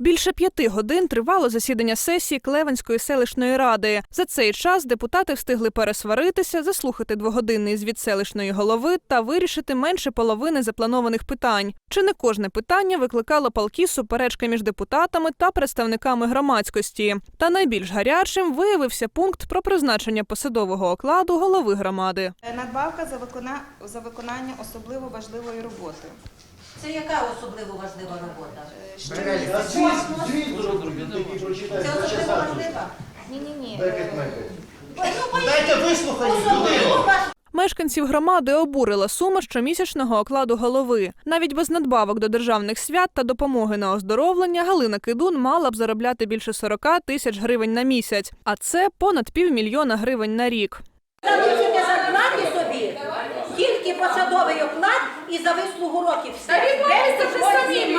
Більше п'яти годин тривало засідання сесії Клевенської селищної ради. За цей час депутати встигли пересваритися, заслухати двогодинний звіт селищної голови та вирішити менше половини запланованих питань. Чи не кожне питання викликало палкі суперечки між депутатами та представниками громадськості? Та найбільш гарячим виявився пункт про призначення посадового окладу голови громади. Надбавка за виконання особливо важливої роботи. Це яка особливо важлива робота? Що звіт, зробіть, Це особливо важлива? ні, ні, ні. Бекет Мекет. Ну, Дайте вислухати людину. Мешканців громади обурила сума щомісячного окладу голови. Навіть без надбавок до державних свят та допомоги на оздоровлення Галина Кидун мала б заробляти більше 40 тисяч гривень на місяць, а це понад півмільйона гривень на рік. Собі, тільки посадовий оклад і за вислугу років. Все. Де ви самі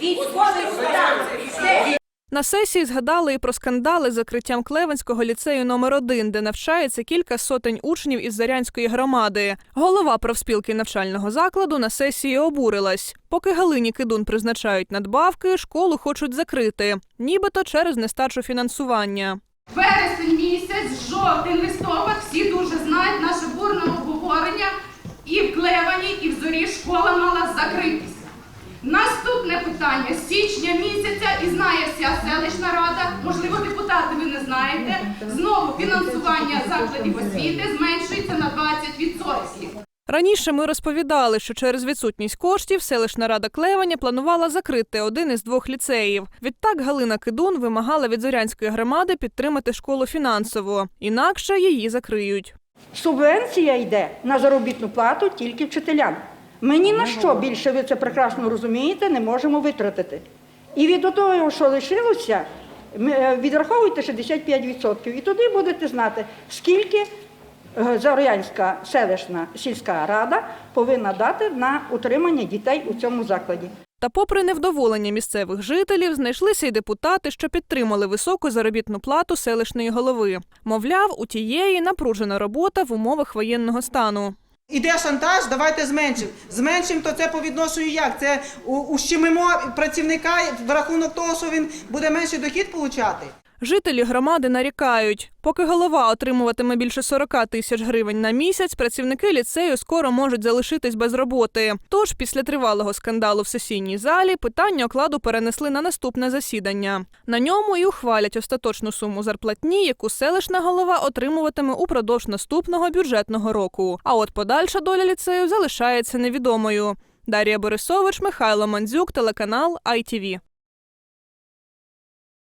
військовий стан. Все. На сесії згадали і про скандали з закриттям Клевенського ліцею номер 1 де навчається кілька сотень учнів із Зарянської громади. Голова профспілки навчального закладу на сесії обурилась. Поки Галині Кидун призначають надбавки, школу хочуть закрити, нібито через нестачу фінансування. Вересень місяць, жовтень, листопад, всі дуже знають наше бурне обговорення. І в Клевані, і в зорі школа мала закритися. Наступне питання січня місяця і знає вся селищна рада, можливо, депутати ви не знаєте. Знову фінансування закладів освіти зменшується на 20%. Раніше ми розповідали, що через відсутність коштів селищна рада Клеваня планувала закрити один із двох ліцеїв. Відтак Галина Кидун вимагала від Зорянської громади підтримати школу фінансово, інакше її закриють. Субвенція йде на заробітну плату тільки вчителям. Ми ні на що більше, ви це прекрасно розумієте, не можемо витратити. І від того, що лишилося, е, відраховуйте 65%. І тоді будете знати, скільки е, Зарянська селищна сільська рада повинна дати на утримання дітей у цьому закладі. Та, попри невдоволення місцевих жителів, знайшлися й депутати, що підтримали високу заробітну плату селищної голови. Мовляв, у тієї напружена робота в умовах воєнного стану. Іде шантаж, давайте зменшимо. Зменшимо, то це по відношенню як? Це ущемимо працівника в рахунок того, що він буде менший дохід получати. Жителі громади нарікають, поки голова отримуватиме більше 40 тисяч гривень на місяць, працівники ліцею скоро можуть залишитись без роботи. Тож після тривалого скандалу в сесійній залі питання окладу перенесли на наступне засідання. На ньому і ухвалять остаточну суму зарплатні, яку селищна голова отримуватиме упродовж наступного бюджетного року. А от подальша доля ліцею залишається невідомою. Дар'я Борисович, Михайло Мандзюк, телеканал ITV.